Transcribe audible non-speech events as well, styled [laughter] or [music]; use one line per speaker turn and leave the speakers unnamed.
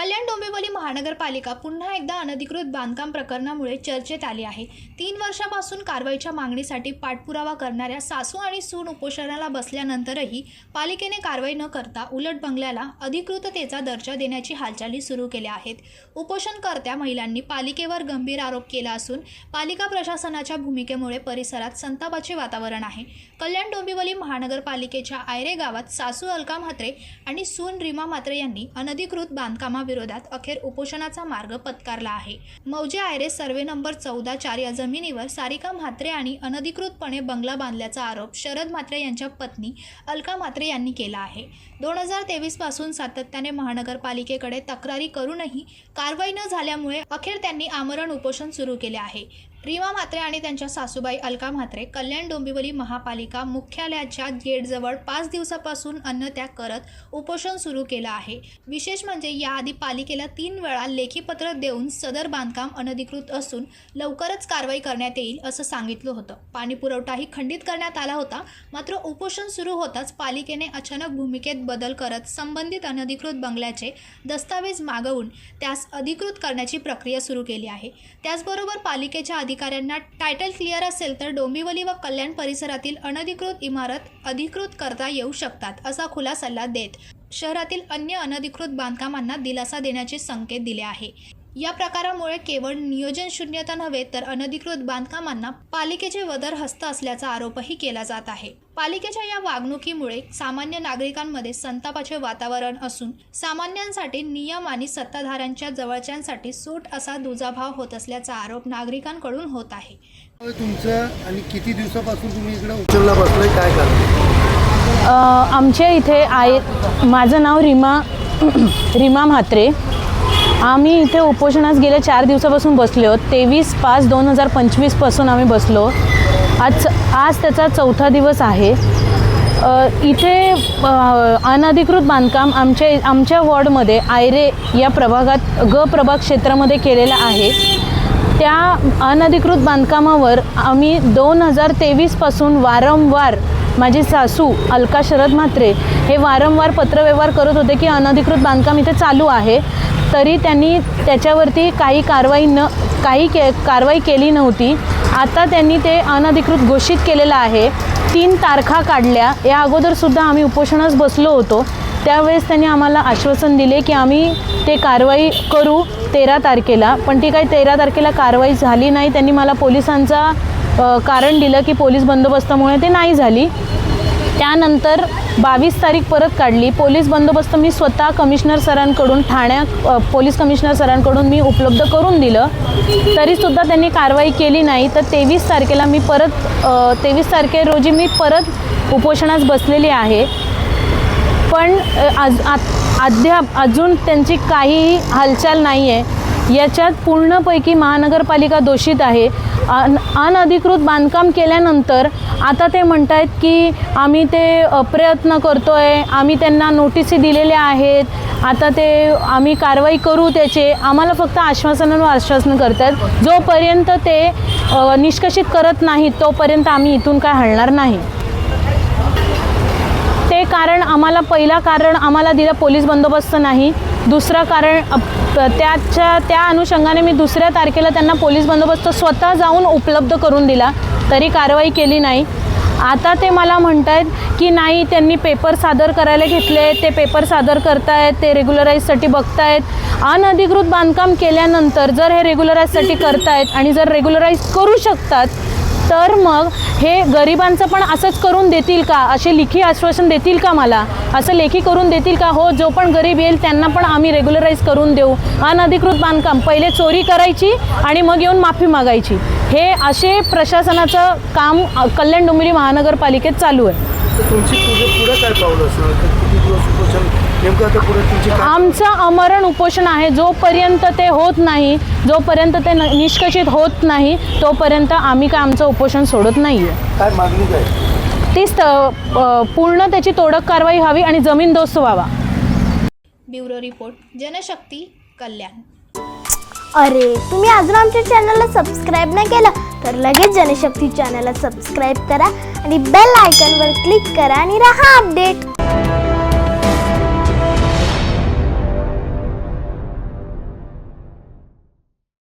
कल्याण डोंबिवली महानगरपालिका पुन्हा एकदा अनधिकृत बांधकाम प्रकरणामुळे चर्चेत आली आहे. तीन वर्षापासून कारवाईच्या मागणीसाठी पाठपुरावा करणाऱ्या सासू आणि सून उपोषणाला बसल्यानंतरही पालिकेने कारवाई न करता उलट बंगल्याला अधिकृततेचा दर्जा देण्याची हालचाली सुरू केल्या आहेत. उपोषणकर्त्या महिलांनी पालिकेवर गंभीर आरोप केला असून पालिका प्रशासनाच्या भूमिकेमुळे परिसरात संतापाचे वातावरण आहे. कल्याण डोंबिवली महानगरपालिकेच्या आयरे गावात सासू अलका म्हात्रे आणि सून रिमा म्हात्रे यांनी अनधिकृत बांधकामा विरोधात अखेर उपोषणाचा मार्ग पत्कारला आहे. मौजे आयरेस सर्वे नंबर चौदा चार या जमिनीवर सारिका म्हात्रे आणि अनधिकृतपणे बंगला बांधल्याचा आरोप शरद म्हात्रे यांच्या पत्नी अलका म्हात्रे यांनी केला आहे. दोन हजार तेवीसपासून सातत्याने महानगरपालिकेकडे तक्रारी करूनही कारवाई न झाल्यामुळे अखेर त्यांनी आमरण उपोषण सुरू केले आहे. रीमा म्हात्रे आणि त्यांच्या सासूबाई अलका म्हात्रे कल्याण डोंबिवली महापालिका मुख्यालयाच्या गेटजवळ पाच दिवसापासून अन्नत्याग करत उपोषण सुरू केलं आहे. विशेष म्हणजे याआधी पालिकेला तीन वेळा लेखीपत्र देऊन सदर बांधकाम अनधिकृत असून लवकरच कारवाई करण्यात येईल असं सांगितलं होतं. पाणी पुरवठाही खंडित करण्यात आला होता मात्र उपोषण सुरू होताच पालिकेने अचानक भूमिकेत बदल करत संबंधित अनधिकृत बंगल्याचे दस्तावेज मागवून त्यास अधिकृत करण्याची प्रक्रिया सुरू केली आहे. त्याचबरोबर पालिकेच्या अधिकाऱ्यांना टायटल क्लिअर असेल तर डोंबिवली व कल्याण परिसरातील अनधिकृत इमारत अधिकृत करता येऊ शकतात असा खुला सल्ला देत शहरातील अन्य अनधिकृत बांधकामांना दिलासा देण्याचे संकेत दिले आहे. या प्रकारामुळे केवळ नियोजन शून्यता नव्हे तर अनधिकृत बांधकामांना पालिकेचे वदर हस्त असल्याचा आरोपही केला जात आहे. पालिकेच्या या वागणुकीमुळे सामान्य नागरिकांमध्ये संतापाचे वातावरण असून सामान्यांसाठी नियम आणि सत्ताधाऱ्यांच्या जवळच्यांसाठी सूट असा दुजाभाव होत असल्याचा आरोप नागरिकांकडून होत आहे.
तुमचं आणि किती दिवसापासून तुम्ही इकडे उचलला बसलाय काय
आमच्या इथे आय माझं नाव रीमा [clears throat] रीमा म्हात्रे. आम्ही इथे उपोषणास गेल्या चार दिवसापासून बसलो आहोत. तेवीस पाच दोन हजार पंचवीसपासून आम्ही बसलो आज आज त्याचा चौथा दिवस आहे. इथे अनधिकृत बांधकाम आमच्या आमच्या वॉर्डमध्ये आयरे या प्रभागात ग प्रभाग क्षेत्रामध्ये केलेलं आहे. त्या अनधिकृत बांधकामावर आम्ही दोन हजार तेवीसपासून वारंवार माझे सासू अलका शरद म्हात्रे हे वारंवार पत्रव्यवहार करत होते की अनधिकृत बांधकाम इथे चालू आहे. तरी त्यांनी त्याच्यावरती काही कारवाई न काही के कारवाई केली नव्हती. आता त्यांनी ते अनधिकृत घोषित केलेलं आहे. तीन तारखा काढल्या. या अगोदरसुद्धा आम्ही उपोषणास बसलो होतो. त्यावेळेस त्यांनी आम्हाला आश्वासन दिले की आम्ही ते कारवाई करू तेरा तारखेला. पण ती काही तेरा तारखेला कारवाई झाली नाही. त्यांनी मला पोलिसांचा कारण दिलं की पोलीस बंदोबस्तामुळे ते नाही झाली. त्यानंतर बावीस तारीख परत काढली. पोलीस बंदोबस्त मी स्वतः कमिशनर सरांकडून ठाण्या पोलीस कमिशनर सरांकडून मी उपलब्ध करून दिलं. तरीसुद्धा त्यांनी कारवाई केली नाही. तर तेवीस तारखेला मी परत तेवीस तारखे रोजी मी परत उपोषणास बसलेली आहे. पण आज अद्याप अजून त्यांची काहीही हालचाल नाही आहे याच्यात पूर्णपैकी महानगरपालिका दोषित आहे. अन अनधिकृत बांधकाम केल्यानंतर आता ते म्हणत आहेत की आम्ही ते प्रयत्न करतो आहे आम्ही त्यांना नोटिसी दिलेल्या आहेत. आता ते आम्ही कारवाई करू त्याचे. आम्हाला फक्त आश्वासनावर आश्वासन करतात जोपर्यंत ते अ, निष्कषित करत नाहीत तोपर्यंत आम्ही इथून काय हलणार नाही. ते कारण आम्हाला पहिला कारण आम्हाला दिलं पोलीस बंदोबस्त नाही. दुसरं कारण त्याच्या त्या अनुषंगाने मी दुसऱ्या तारखेला त्यांना पोलीस बंदोबस्त स्वतः जाऊन उपलब्ध करून दिला. तरी कारवाई केली नाही. आता ते मला म्हणत आहेत की नाही त्यांनी पेपर सादर करायला घेतले ते पेपर सादर करतायत ते रेग्युलराईजसाठी बघतायत. अनधिकृत बांधकाम केल्यानंतर जर हे रेग्युलराईजसाठी करतायत आणि जर रेग्युलराईज करू शकतात तर मग हे गरिबांचं पण असंच करून देतील का? असे लेखी आश्वासन देतील का मला? असं लेखी करून देतील का? हो जो पण गरीब येईल त्यांना पण आम्ही रेग्युलराईज करून देऊ. अनधिकृत बांधकाम पहिले चोरी करायची आणि मग येऊन माफी मागायची. हे असे प्रशासनाचं काम कल्याण डोंबिवली महानगरपालिकेत चालू आहे.
तर तुमची पुढे पुढे काय पावलं असणार? तर किती दिवस उपोषण? नेमकं आता पुढे तुमची काय
आमचं अमरण उपोषण आहे. जोपर्यंत ते होत नाही जोपर्यंत ते न- निष्कषित होत नाही तोपर्यंत आम्ही काय आमचं उपोषण सोडत नाही आहे
काय मागणी काय?
तीच पूर्ण त्याची तोडक कारवाई व्हावी आणि जमीनदोस्त व्हावा.
Bureau report Janshakti Kalyan.
अरे तुम्ही अजून आमच्या चॅनलला सबस्क्राईब नाही केलं? तर लगेच जनशक्ती चॅनलला सबस्क्राईब करा आणि बेल आयकॉनवर क्लिक करा आणि राहा अपडेट.